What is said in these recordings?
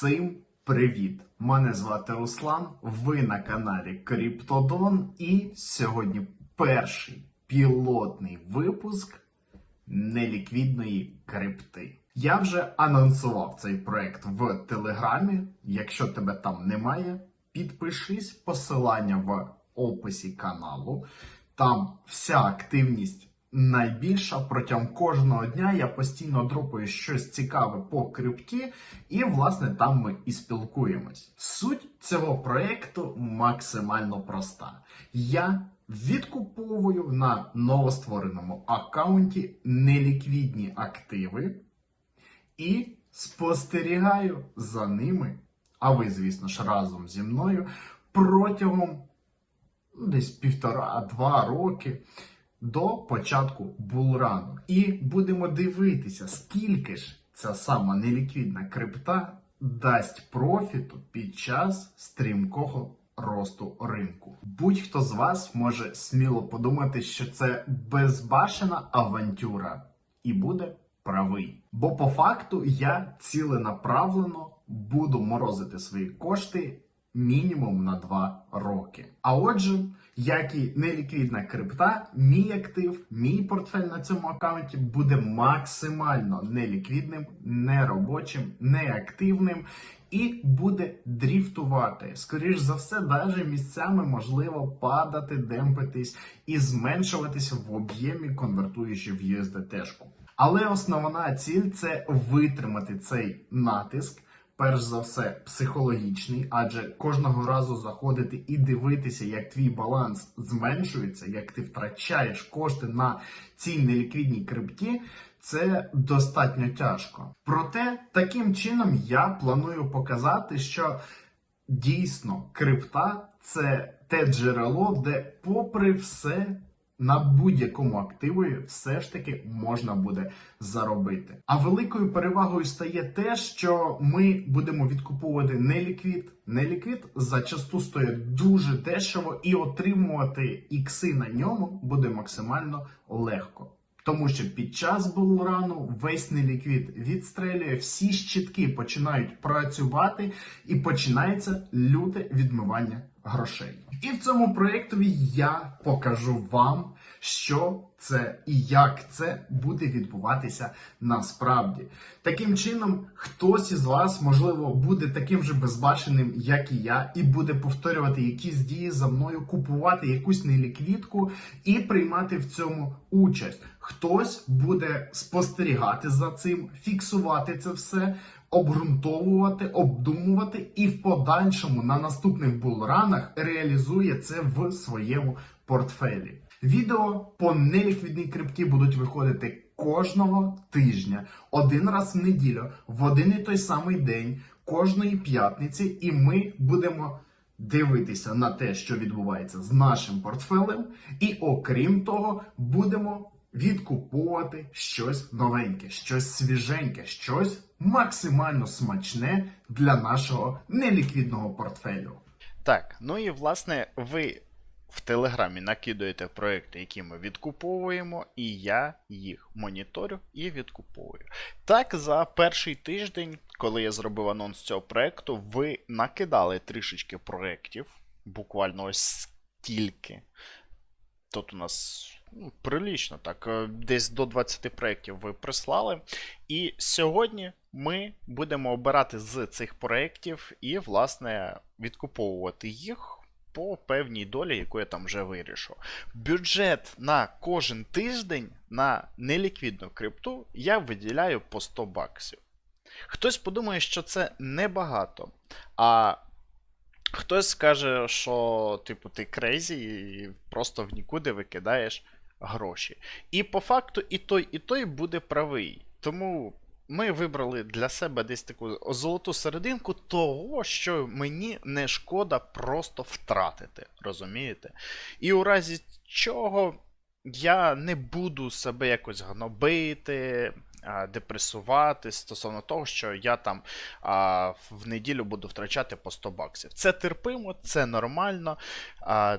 Всім привіт! Мене звати Руслан. Ви на каналі Криптодон. І сьогодні перший пілотний випуск неліквідної крипти. Я вже анонсував цей проект в Телеграмі. Якщо тебе там немає, підпишись посилання в описі каналу. Там вся активність найбільша. Протягом кожного дня я постійно дропаю щось цікаве по крипті, і власне там ми і спілкуємось. Суть цього проекту максимально проста. Я відкуповую на новоствореному аккаунті неліквідні активи і спостерігаю за ними, а ви, звісно ж, разом зі мною протягом ну, десь півтора-два роки до початку булрану. І будемо дивитися, скільки ж ця сама неліквідна крипта дасть профіту під час стрімкого росту ринку. Будь-хто з вас може сміло подумати, що це безбашена авантюра, і буде правий. Бо по факту я ціленаправлено буду морозити свої кошти мінімум на 2 роки. А отже, як і неліквідна крипта, мій актив, мій портфель на цьому аккаунті буде максимально неліквідним, неробочим, неактивним і буде дріфтувати. Скоріш за все, навіть місцями можливо падати, демпитись і зменшуватися в об'ємі, конвертуючи в USDT. Але основна ціль це витримати цей натиск перш за все психологічний, адже кожного разу заходити і дивитися, як твій баланс зменшується, як ти втрачаєш кошти на цій неліквідній крипті. Це достатньо тяжко. Проте таким чином я планую показати, що дійсно крипта це те джерело, де, попри все, на будь-якому активі все ж таки можна буде заробити. А великою перевагою стає те, що ми будемо відкуповувати не ліквід. Не ліквід зачасту стоїть дуже дешево, і отримувати ікси на ньому буде максимально легко. Тому що під час булрану весь неліквід відстрелює, всі щитки починають працювати і починається люте відмивання грошей. І в цьому проєктові я покажу вам, що це і як це буде відбуватися насправді. Таким чином, хтось із вас, можливо, буде таким же безбашеним, як і я, і буде повторювати якісь дії за мною, купувати якусь неліквідку і приймати в цьому участь. Хтось буде спостерігати за цим, фіксувати це все. Обґрунтовувати, обдумувати і в подальшому на наступних булранах реалізує це в своєму портфелі. Відео по неліквідній крипті будуть виходити кожного тижня, один раз в неділю, в один і той самий день, кожної п'ятниці, і ми будемо дивитися на те, що відбувається з нашим портфелем, і окрім того, будемо відкуповувати щось новеньке, щось свіженьке, щось максимально смачне для нашого неліквідного портфелю. Так, ну і власне ви в Телеграмі накидуєте проекти, які ми відкуповуємо, і я їх моніторю і відкуповую. Так, за перший тиждень, коли я зробив анонс цього проекту, ви накидали трішечки проєктів, буквально ось стільки. Тут у нас ну, прилічно, так, е, десь до 20 проєктів ви прислали. І сьогодні ми будемо обирати з цих проєктів і, власне, відкуповувати їх по певній долі, яку я там вже вирішу. Бюджет на кожен тиждень на неліквідну крипту я виділяю по 100 баксів. Хтось подумає, що це небагато. А хтось скаже, що, типу, ти крейзі і просто в нікуди викидаєш гроші. І по факту і той, і той буде правий. Тому ми вибрали для себе десь таку золоту серединку того, що мені не шкода просто втратити. Розумієте? І у разі чого я не буду себе якось гнобити. Депресувати стосовно того, що я там в неділю буду втрачати по 100 баксів. Це терпимо, це нормально,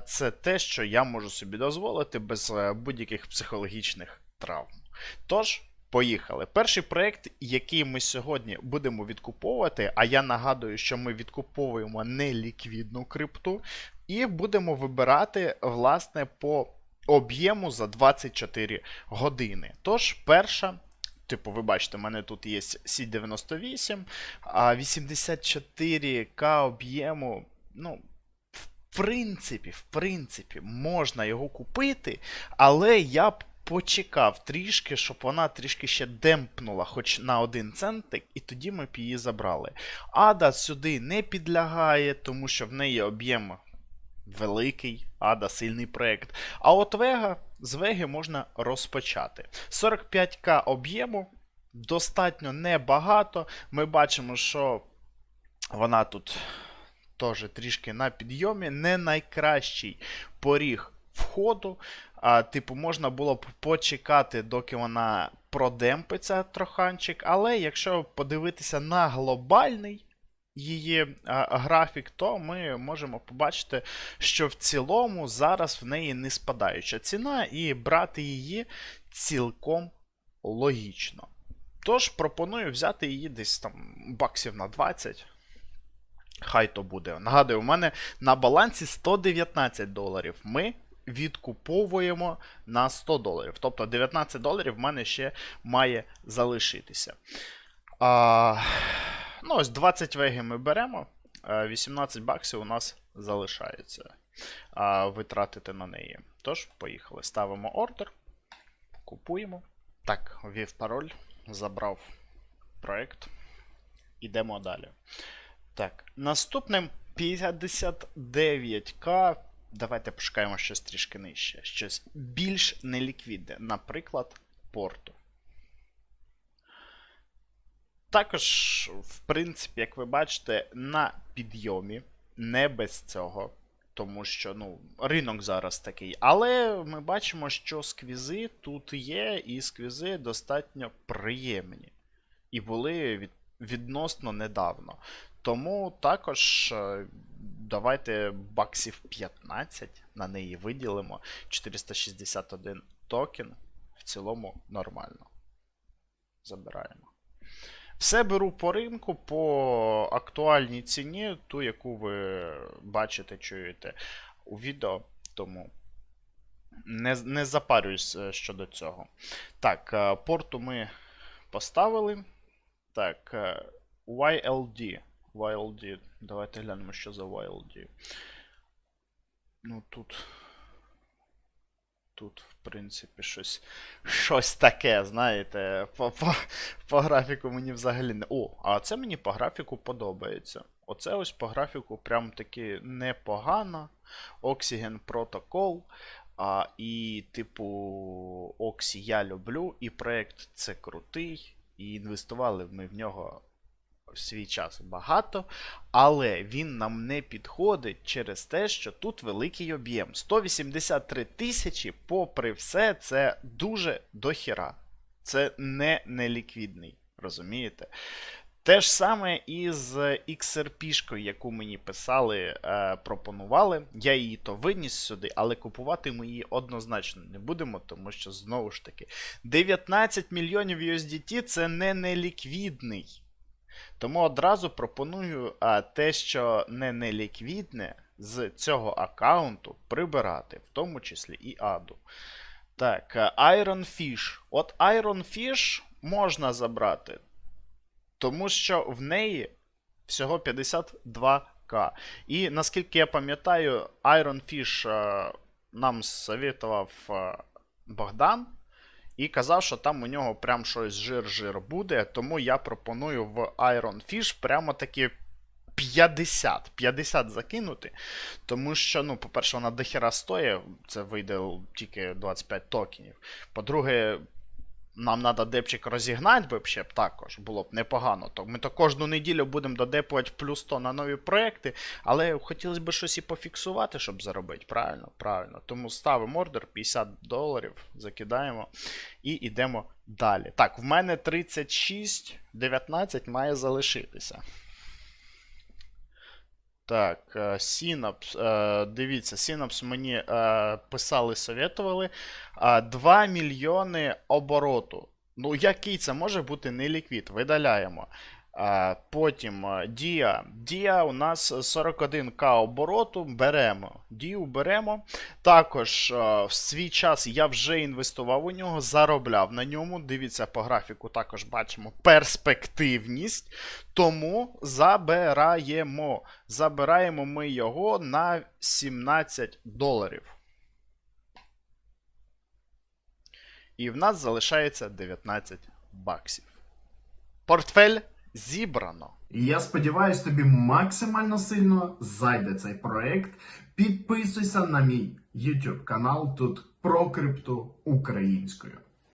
це те, що я можу собі дозволити без е, будь-яких психологічних травм. Тож, Поїхали. Перший проєкт, який ми сьогодні будемо відкуповувати, а я нагадую, що ми відкуповуємо неліквідну крипту, і будемо вибирати, власне, по об'єму за 24 години. Тож, перша. Типу, ви бачите, у мене тут є C98, а 84К об'єму. Ну, в принципі, в принципі, можна його купити, але я б почекав трішки, щоб вона трішки ще демпнула, хоч на один центик, і тоді ми б її забрали. Ада сюди не підлягає, тому що в неї об'єм великий, Ада сильний проект. А от Вега з Веги можна розпочати. 45к об'єму достатньо небагато. Ми бачимо, що вона тут теж трішки на підйомі. Не найкращий поріг входу. А, типу, можна було б почекати, доки вона продемпиться троханчик. Але якщо подивитися на глобальний її а, графік, то ми можемо побачити, що в цілому зараз в неї не спадаюча ціна, і брати її цілком логічно. Тож пропоную взяти її десь там баксів на 20. Хай то буде. Нагадую, у мене на балансі 119 доларів. Ми відкуповуємо на 100 доларів. Тобто 19 доларів в мене ще має залишитися. А, ну, ось 20 веги ми беремо. 18 баксів у нас залишається а, витратити на неї. Тож, поїхали. Ставимо ордер, купуємо. Так, ввів пароль, забрав проект. Ідемо далі. Так, наступним 59к. Давайте пошукаємо щось трішки нижче. Щось більш неліквідне. Наприклад, порту. Також, в принципі, як ви бачите, на підйомі, не без цього. Тому що ну, ринок зараз такий. Але ми бачимо, що сквізи тут є, і сквізи достатньо приємні. І були від, відносно недавно. Тому також е, давайте баксів 15 на неї виділимо. 461 токен. В цілому нормально. Забираємо. Все беру по ринку, по актуальній ціні, ту, яку ви бачите, чуєте у відео. Тому не, не запарююсь е, щодо цього. Так, е, порту ми поставили. Так, е, YLD. YLD. Давайте глянемо, що за YLD. Ну тут. Тут, в принципі, щось щось таке, знаєте. По, по, по графіку мені взагалі не. О, а це мені по графіку подобається. Оце ось по графіку прям таки непогано. Oxygen Protocol. А, І, типу, Оксі я люблю, і проект це крутий. І інвестували ми в нього свій час багато, але він нам не підходить через те, що тут великий об'єм. 183 тисячі, попри все, це дуже дохіра. Це не неліквідний, розумієте? Те ж саме і з XRP-шкою, яку мені писали, е, пропонували. Я її то виніс сюди, але купувати ми її однозначно не будемо, тому що знову ж таки 19 мільйонів USDT це не неліквідний. Тому одразу пропоную а, те, що не неліквідне, з цього аккаунту прибирати, в тому числі і аду. Так, е, Iron Fish. От Iron Fish можна забрати, тому що в неї всього 52к. І наскільки я пам'ятаю, Iron Fish е, нам совітував е, Богдан. І казав, що там у нього прям щось жир-жир буде. Тому я пропоную в Iron Fish прямо таки 50. 50 закинути. Тому що, ну, по-перше, вона дохера стоїть, це вийде тільки 25 токенів. По-друге, нам треба депчик розігнати би ще б також, було б непогано. То ми то кожну неділю будемо додепувати плюс 100 на нові проекти, але хотілося б щось і пофіксувати, щоб заробити. Правильно, правильно. Тому ставимо ордер 50 доларів, закидаємо і йдемо далі. Так, в мене 36, 19 має залишитися. Так, е, Synapse, е, дивіться, Synapse мені е, писали, советували. 2 мільйони обороту Ну, який це може бути не ліквід? Видаляємо. Потім Дія. Дія у нас 41к обороту. Беремо. Дію беремо. Також в свій час я вже інвестував у нього, заробляв на ньому. Дивіться по графіку, також бачимо перспективність. Тому забираємо. Забираємо ми його на 17 доларів. І в нас залишається 19 баксів. Портфель зібрано. Я сподіваюся, тобі максимально сильно зайде цей проект. Підписуйся на мій YouTube канал тут про крипту українською.